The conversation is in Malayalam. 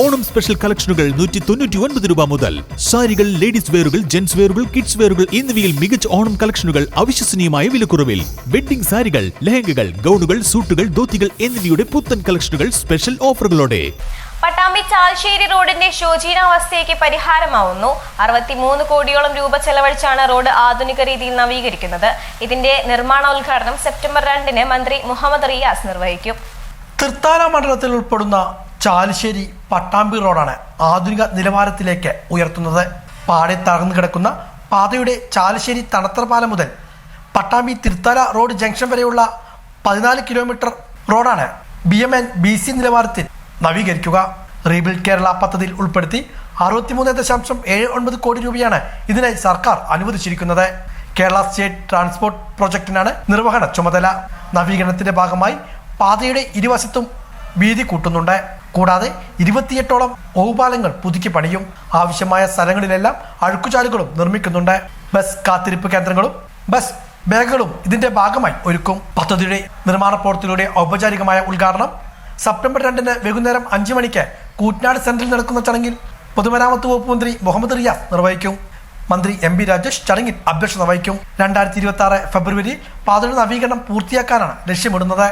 ഓണം സ്പെഷ്യൽ കളക്ഷനുകൾ നൂറ്റി തൊണ്ണൂറ്റി ഒൻപത് രൂപ മുതൽ സാരികൾ ലേഡീസ് വെയറുകൾ ജെന്റ്സ് വെയറുകൾ കിഡ്സ് വെയറുകൾ എന്നിവയിൽ മികച്ച ഓണം കളക്ഷനുകൾ അവിശ്വസനീയമായ വിലക്കുറവിൽ. വെഡ്ഡിംഗ് സാരികൾ ലെഹങ്കകൾ ഗൗണുകൾ സൂട്ടുകൾ ധോത്തികൾ എന്നിവയുടെ പുത്തൻ കളക്ഷനുകൾ സ്പെഷ്യൽ ഓഫറുകളോടെ. പട്ടാമ്പി ചാൽശ്ശേരി റോഡിന്റെ ശോചീനാവസ്ഥയ്ക്ക് പരിഹാരമാവുന്നു. അറുപത്തിമൂന്ന് കോടിയോളം രൂപ ചെലവഴിച്ചാണ് റോഡ് ആധുനിക രീതിയിൽ നവീകരിക്കുന്നത്. ഇതിന്റെ നിർമ്മാണോദ്ഘാടനം സെപ്റ്റംബർ രണ്ടിന് മന്ത്രി മുഹമ്മദ് റിയാസ് നിർവഹിക്കും. തൃത്താല മണ്ഡലത്തിൽ ഉൾപ്പെടുന്ന ചാലിശ്ശേരി പട്ടാമ്പി റോഡാണ് ആധുനിക നിലവാരത്തിലേക്ക് ഉയർത്തുന്നത്. പാടെ തകർന്നു കിടക്കുന്ന പാതയുടെ ചാലിശ്ശേരി തണത്തറപാലം മുതൽ പട്ടാമ്പി തിരുത്തല റോഡ് ജംഗ്ഷൻ വരെയുള്ള പതിനാല് കിലോമീറ്റർ റോഡാണ് B M N B C നിലവാരത്തിൽ നവീകരിക്കുക. റീബിൽഡ് കേരള പദ്ധതിയിൽ ഉൾപ്പെടുത്തി അറുപത്തിമൂന്ന് ദശാംശം ഏഴ് ഒൻപത് കോടി രൂപയാണ് ഇതിനായി സർക്കാർ അനുവദിച്ചിരിക്കുന്നത്. കേരള സ്റ്റേറ്റ് ട്രാൻസ്പോർട്ട് പ്രൊജക്ടിനാണ് നിർവഹണ ചുമതല. നവീകരണത്തിന്റെ ഭാഗമായി പാതയുടെ ഇരുവശത്തും വീതി കൂട്ടുന്നുണ്ട്. കൂടാതെ ഇരുപത്തിയെട്ടോളം ഓവുപാലങ്ങൾ പുതുക്കി പണിയും. ആവശ്യമായ സ്ഥലങ്ങളിലെല്ലാം അഴുക്കുചാലുകളും നിർമ്മിക്കുന്നുണ്ട്. ബസ് കാത്തിരിപ്പ് കേന്ദ്രങ്ങളും ബസ് ബാഗുകളും ഇതിന്റെ ഭാഗമായി ഒരുക്കും. പദ്ധതിയുടെ നിർമ്മാണ പ്രവർത്തിയുടെ ഔപചാരികമായ ഉദ്ഘാടനം സെപ്റ്റംബർ രണ്ടിന് വൈകുന്നേരം അഞ്ചു മണിക്ക് കൂറ്റനാട് സെന്ററിൽ നടക്കുന്ന ചടങ്ങിൽ പൊതുമരാമത്ത് വകുപ്പ് മന്ത്രി മുഹമ്മദ് റിയാസ് നിർവഹിക്കും. മന്ത്രി എം ബി രാജേഷ് ചടങ്ങിൽ അധ്യക്ഷത വഹിക്കും. രണ്ടായിരത്തി ഇരുപത്തി ആറ് ഫെബ്രുവരി പാതയുടെ നവീകരണം പൂർത്തിയാക്കാനാണ് ലക്ഷ്യമിടുന്നത്.